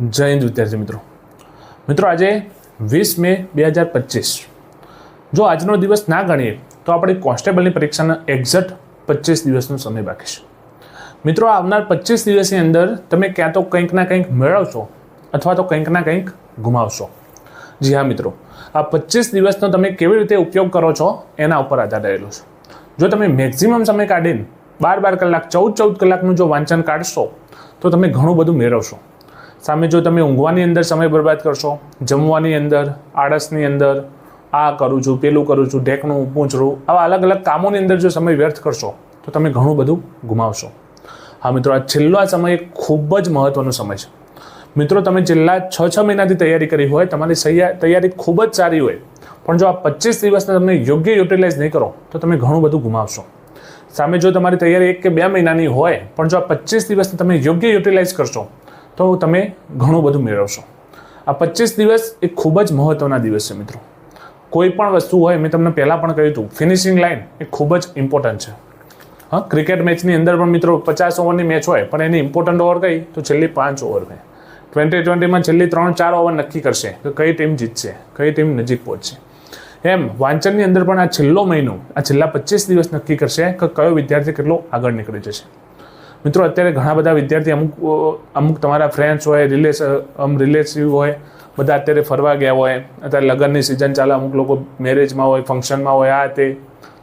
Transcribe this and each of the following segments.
જય હિન્દ, વિદ્યાર્થી મિત્રો. મિત્રો, આજે વીસ મે બે હજાર પચીસ. જો આજનો દિવસ ના ગણીએ, તો આપણી કોન્સ્ટેબલની પરીક્ષાના એક્ઝેક્ટ પચીસ દિવસનો સમય બાકી મિત્રો, આવનાર પચીસ દિવસની અંદર તમે ક્યાં તો કંઈક ના કંઈક મેળવશો અથવા તો કંઈક ના કંઈક ગુમાવશો. જી હા, મિત્રો. આ પચીસ દિવસનો તમે કેવી રીતે ઉપયોગ કરો છો, એના ઉપર આધાર રહેલો છે. જો તમે મેક્ઝિમમ સમય કાઢીને બાર બાર કલાક, ચૌદ ચૌદ કલાકનું જો વાંચન કાઢશો, તો તમે ઘણું બધું મેળવશો. સામે જો તમે ઊંઘવાની અંદર સમય બરબાદ કરશો, જમવાની અંદર, આળસની અંદર, આ કરું છું, પેલું કરું છું, ઢેકણું, પૂંછડું, આવા અલગ અલગ કામોની અંદર જો સમય વ્યર્થ કરશો, તો તમે ઘણું બધું ગુમાવશો. હા મિત્રો, આ છેલ્લો આ સમય ખૂબ જ મહત્વનો સમય છે. મિત્રો, તમે છેલ્લા છ છ મહિનાથી તૈયારી કરી હોય, તમારી તૈયારી ખૂબ જ સારી હોય, પણ જો આ પચીસ દિવસને તમે યોગ્ય યુટિલાઇઝ નહીં કરો, તો તમે ઘણું બધું ગુમાવશો. સામે જો તમારી તૈયારી એક કે બે મહિનાની હોય, પણ જો આ પચીસ દિવસને તમે યોગ્ય યુટિલાઇઝ કરશો તો તમે ઘણું બધું મેળવશો. આ પચીસ દિવસ એ ખૂબ જ મહત્ત્વના દિવસ છે મિત્રો. કોઈ પણ વસ્તુ હોય, મેં તમને પહેલાં પણ કહ્યું હતું ફિનિશિંગ લાઇન એ ખૂબ જ ઇમ્પોર્ટન્ટ છે. હા ક્રિકેટ મેચની અંદર પણ મિત્રો પચાસ ઓવરની મેચ હોય, પણ એની ઇમ્પોર્ટન્ટ ઓવર કઈ? તો છેલ્લી પાંચ ઓવર કઈ ટ્વેન્ટી ટ્વેન્ટીમાં છેલ્લી ત્રણ ચાર ઓવર નક્કી કરશે કે કઈ ટીમ જીતશે, કઈ ટીમ નજીક પહોંચશે. એમ, વાંચનની અંદર પણ આ છેલ્લો મહિનો, આ છેલ્લા પચીસ દિવસ નક્કી કરશે કે કયો વિદ્યાર્થી કેટલો આગળ નીકળી જશે. મિત્રો, અત્યારે ઘણા બધા વિદ્યાર્થી અમુક અમુક તમારા ફ્રેન્ડ્સ હોય રિલેસ આમ રિલેટિવ હોય, બધા અત્યારે ફરવા ગયા હોય. અત્યારે લગ્નની સિઝન ચાલે, અમુક લોકો મેરેજમાં હોય ફંક્શનમાં હોય, આ તે.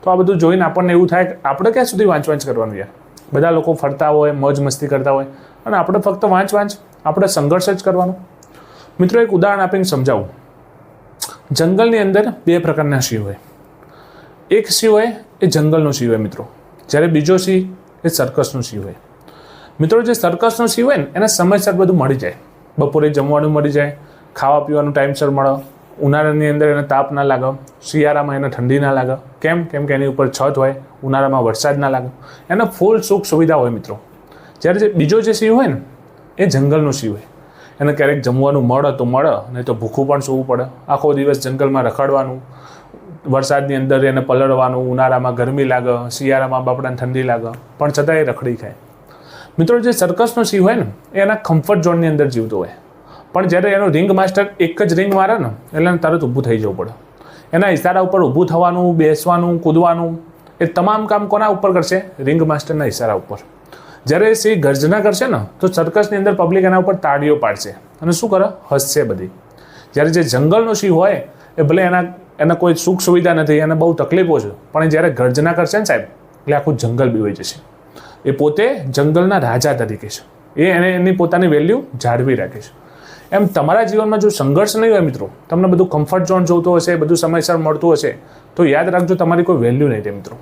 તો આ બધું જોઈને આપણને એવું થાય કે આપણે ક્યાં સુધી વાંચ વાંચ કરવાનું યાર? બધા લોકો ફરતા હોય, મોજ મસ્તી કરતા હોય. અને આપણે ફક્ત વાંચ વાંચ આપણે સંઘર્ષ જ કરવાનો. મિત્રો, એક ઉદાહરણ આપીને સમજાવું. જંગલની અંદર બે પ્રકારના સિંહ હોય. એક સિંહ હોય એ જંગલનો સિંહ હોય, મિત્રો. જ્યારે બીજો સિંહ એ સર્કસનો સિંહ હોય. મિત્રો, જે સર્કસનો સિંહ હોય ને, એને સમયસર બધું મળી જાય. બપોરે જમવાનું મળી જાય ખાવા પીવાનું ટાઈમસર મળે, ઉનાળાની અંદર એને તાપ ના લાગે, શિયાળામાં એને ઠંડી ના લાગે. કેમ? કેમ કે એની ઉપર છત હોય, ઉનાળામાં વરસાદ ના લાગે. એને ફૂલ સુખ સુવિધા હોય મિત્રો. જ્યારે જે બીજો જે સિંહ હોય ને, એ જંગલનો સિંહ હોય. એને ક્યારેક જમવાનું મળે તો મળે, નહીં તો ભૂખું પણ સૂવું પડે. આખો દિવસ જંગલમાં રખડવાનું, વરસાદની અંદર એને પલળવાનું, ઉનાળામાં ગરમી લાગે, શિયાળામાં બાપડાને ઠંડી લાગે, પણ છતાં એ રખડી ખાય. મિત્રો, જે સર્કસનો સિંહ હોય ને, એ એના કમ્ફર્ટ ઝોનની અંદર જીવતો હોય. પણ જ્યારે એનો રિંગ માસ્ટર એક જ રિંગ મારે ને, એટલે તરત ઊભું થઈ જવું પડે. એના ઇશારા ઉપર ઊભું થવાનું, બેસવાનું, કૂદવાનું, એ તમામ કામ કોના ઉપર કરશે? રિંગ માસ્ટરના ઇશારા ઉપર. જ્યારે સિંહ ગર્જના કરશે ને, તો સર્કસની અંદર પબ્લિક એના ઉપર તાળીઓ પાડશે. અને શું કરે? હસશે બધી. જ્યારે જે જંગલનો સિંહ હોય, એ ભલે એના, એને કોઈ સુખ સુવિધા નથી, એને બહુ તકલીફો છે, પણ જ્યારે ગર્જના કરશે ને સાહેબ, એટલે આખું જંગલ બીવાઈ જશે. એ પોતે જંગલના રાજા તરીકે છે. એ એને એની પોતાની વેલ્યુ જાળવી રાખે છે. એમ તમારા જીવનમાં જો સંઘર્ષ નહીં હોય મિત્રો, તમને બધું કમ્ફર્ટ ઝોન જોતું હશે, બધું સમયસર મળતું હશે, તો યાદ રાખજો તમારી કોઈ વેલ્યુ નહીં રહે મિત્રો.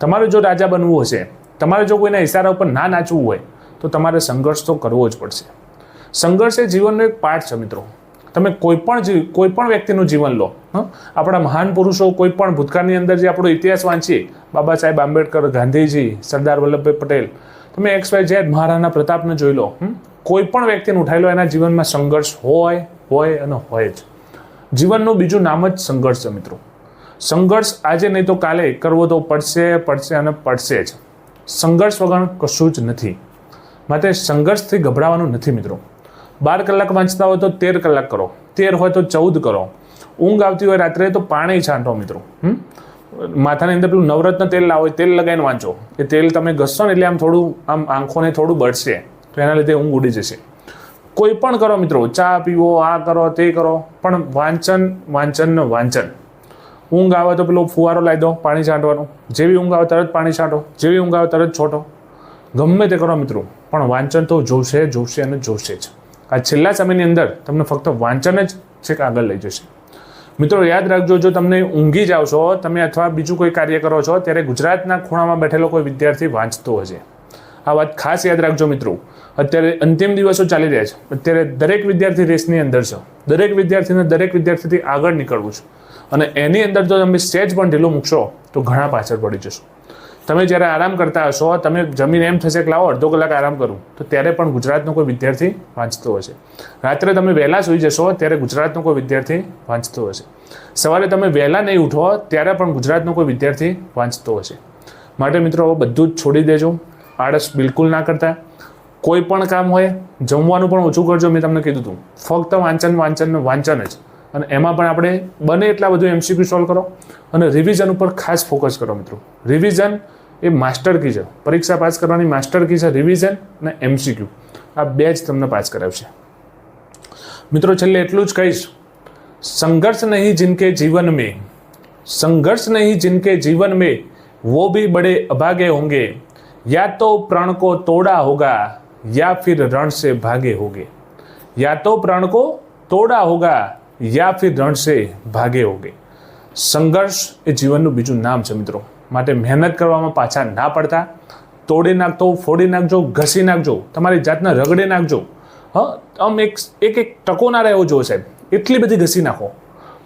તમારે જો રાજા બનવું હશે, તમારે જો કોઈના ઇશારા ઉપર ના નાચવું હોય, તો તમારે સંઘર્ષ તો કરવો જ પડશે. સંઘર્ષ એ જીવનનો એક પાર્ટ છે મિત્રો. તમે કોઈ પણ જીવ, કોઈ પણ વ્યક્તિનું જીવન લો આપણા મહાન પુરુષો કોઈ પણ ભૂતકાળની અંદર જે આપણો ઇતિહાસ વાંચીએ બાબા સાહેબ આંબેડકર, ગાંધીજી, સરદાર વલ્લભભાઈ પટેલ, તમે એક્સ વાય ઝેડ મહારાણા પ્રતાપને જોઈ લો, હં? કોઈ પણ વ્યક્તિને ઉઠાઈ લો એના જીવનમાં સંઘર્ષ હોય હોય અને હોય જ. જીવનનું બીજું નામ જ સંઘર્ષ છે, મિત્રો. સંઘર્ષ આજે નહીં તો કાલે કરવો તો પડશે પડશે અને પડશે જ. સંઘર્ષ વગર કશું જ નથી. માટે સંઘર્ષથી ગભરાવાનું નથી, મિત્રો. બાર કલાક વાંચતા હોય તો તેર કલાક કરો. તેર હોય તો ચૌદ કરો. ઊંઘ આવતી હોય રાત્રે તો પાણી છાંટો મિત્રો. માથાની અંદર પેલું નવરત્ન તેલ લાવો તેલ લગાવીને વાંચો. એ તેલ તમે ઘસશો ને એટલે આમ થોડું, આમ આંખોને થોડું બળશે. તો એના લીધે ઊંઘ ઉડી જશે. કોઈ પણ કરો મિત્રો. ચા પીવો, આ કરો, તે કરો. પણ વાંચન વાંચન વાંચન. ઊંઘ આવે તો પેલો ફુવારો લાવી દો, પાણી છાંટવાનું. જેવી ઊંઘ આવે તરત પાણી છાંટો. જેવી ઊંઘ આવે તરત છોટો. ગમે તે કરો મિત્રો. પણ વાંચન તો જોશે જોશે અને જોશે જ. આ છેલ્લા સમયની અંદર તમને ફક્ત વાંચન જ છેક આગળ લઈ જશે. મિત્રો, યાદ રાખજો, જો તમને ઊંઘી જાઓ છો તમે અથવા બીજું કોઈ કાર્ય કરો છો, ત્યારે ગુજરાતના ખૂણામાં બેઠેલો કોઈ વિદ્યાર્થી વાંચતો હશે. આ વાત ખાસ યાદ રાખજો મિત્રો. અત્યારે અંતિમ દિવસો ચાલી રહ્યા છે. અત્યારે દરેક વિદ્યાર્થી રેસની અંદર છે. દરેક વિદ્યાર્થીને દરેક વિદ્યાર્થીથી આગળ નીકળવું છે. અને એની અંદર જો તમે સ્ટેજ પણ ઢીલું મૂકશો, તો ઘણા પાછળ પડી જશો. તમે જ્યારે આરામ કરતા હશો, તમે જમીન એમ થશે કે લાવો, અડધો કલાક આરામ કરું. તો ત્યારે પણ ગુજરાતનો કોઈ વિદ્યાર્થી વાંચતો હશે. રાત્રે તમે વહેલા સૂઈ જશો, ત્યારે ગુજરાતનો કોઈ વિદ્યાર્થી વાંચતો હશે. સવારે તમે વહેલા નહીં ઉઠો, ત્યારે પણ ગુજરાતનો કોઈ વિદ્યાર્થી વાંચતો હશે. માટે મિત્રો, હવે બધું જ છોડી દેજો. આળસ બિલકુલ ના કરતા. કોઈ પણ કામ હોય, જમવાનું પણ ઓછું કરજો, મેં તમને કીધું હતું ફક્ત વાંચન વાંચન વાંચન જ. અને એમાં પણ આપણે બને એટલા બધું એમસીક્યુ સોલ્વ કરો. અને રિવિઝન ઉપર ખાસ ફોકસ કરો મિત્રો. રિવિઝન એ માસ્ટર કી છે. પરીક્ષા પાસ કરવાની માસ્ટર કી છે રિવિઝન અને એમસીક્યુ આ બે જ તમને પાસ કરાવશે. મિત્રો, છેલ્લે એટલું જ કહીશ. સંઘર્ષ નહીં જિનકે જીવન મેં. સંઘર્ષ નહીં જિનકે જીવન મેં. વો ભી બડે અભાગે હોંગે. યા તો પ્રણ કો તોડા હોગા, યા ફિર રણ સે ભાગે હોગે. યા તો પ્રણ કો તોડા હોગા, યા ફિર રણ સે ભાગે હોગે. સંઘર્ષ એ જીવનનું બીજું નામ છે, મિત્રો. માટે મહેનત કરવામાં પાછા ના પડતા. તોડી નાખતો, ફોડી નાખજો, ઘસી નાખજો, તમારી જાતને રગડી નાખજો. હ, આમ એક એક એક ટકો ના રહેવો જોઈએ સાહેબ. એટલી બધી ઘસી નાખો.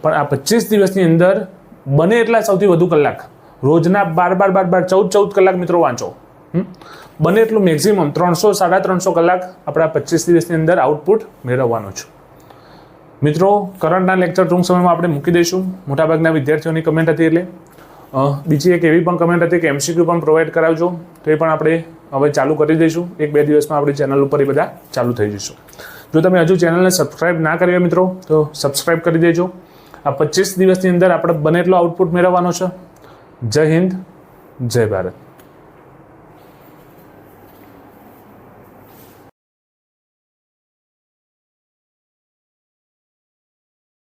પણ આ પચીસ દિવસની અંદર બને એટલા સૌથી વધુ કલાક. રોજના બાર બાર બાર બાર, ચૌદ ચૌદ કલાક મિત્રો વાંચો? બને એટલું મેક્ઝિમમ ત્રણસો, સાડા ત્રણસો કલાક આપણા પચીસ દિવસની અંદર આઉટપુટ મેળવવાનો છે. મિત્રો કરંટના લેક્ચર ટૂંક સમયમાં આપણે મૂકી દઈશું. મોટાભાગના વિદ્યાર્થીઓની કમેન્ટ હતી એટલે. બીજી એક એવી પણ કમેન્ટ હતી કે એમસીક્યુ પણ પ્રોવાઈડ કરાવજો, તો એ પણ આપણે હવે ચાલુ કરી દઈશું. એક બે દિવસમાં આપણી ચેનલ ઉપર એ બધા ચાલુ થઈ જઈશું જો તમે હજુ ચેનલને સબસ્ક્રાઇબ ના કરી મિત્રો, તો સબસ્ક્રાઇબ કરી દેજો. આ પચીસ દિવસની અંદર આપણે બને એટલો આઉટપુટ મેળવવાનો છે. જય હિન્દ, જય ભારત.